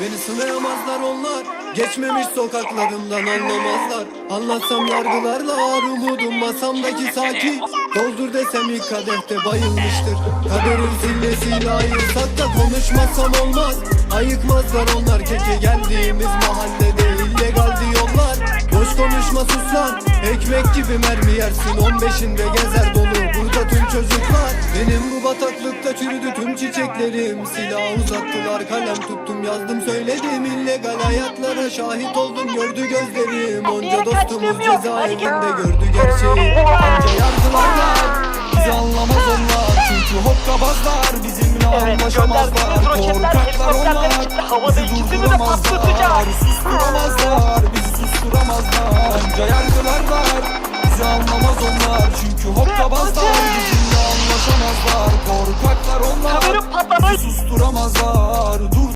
Beni sınayamazlar onlar. Geçmemiş sokaklarımdan anlamazlar. Anlatsam yargılarlar umudum. Masamdaki sakin Doldur desem ilk kadehte bayılmıştır. Kaderin sillesiyle ayırsak da konuşmasam olmaz. Ayıkmazlar onlar keke geldiğimiz mahallede illegal diyorlar. Boş konuşma sus lan Ekmek gibi mermi yersin. 15'inde gezer dolu bataklıkta çürüdü tüm çiçeklerim. Silah uzattılar kalem tuttum yazdım söyledim. İllegal hayatlara şahit oldum gördü gözlerim. Onca dostumuz cezaevinde gördü gerçeği. Anca yargılarlar bizi anlamaz onlar. Çünkü hokkabazlar bizimle anlaşamazlar Korkaklar helikopterler onlar bizi durduramazlar. Susturamazlar bizi susturamazlar. Anca yargılarlar bizi anlamaz onlar Anlamazlar dur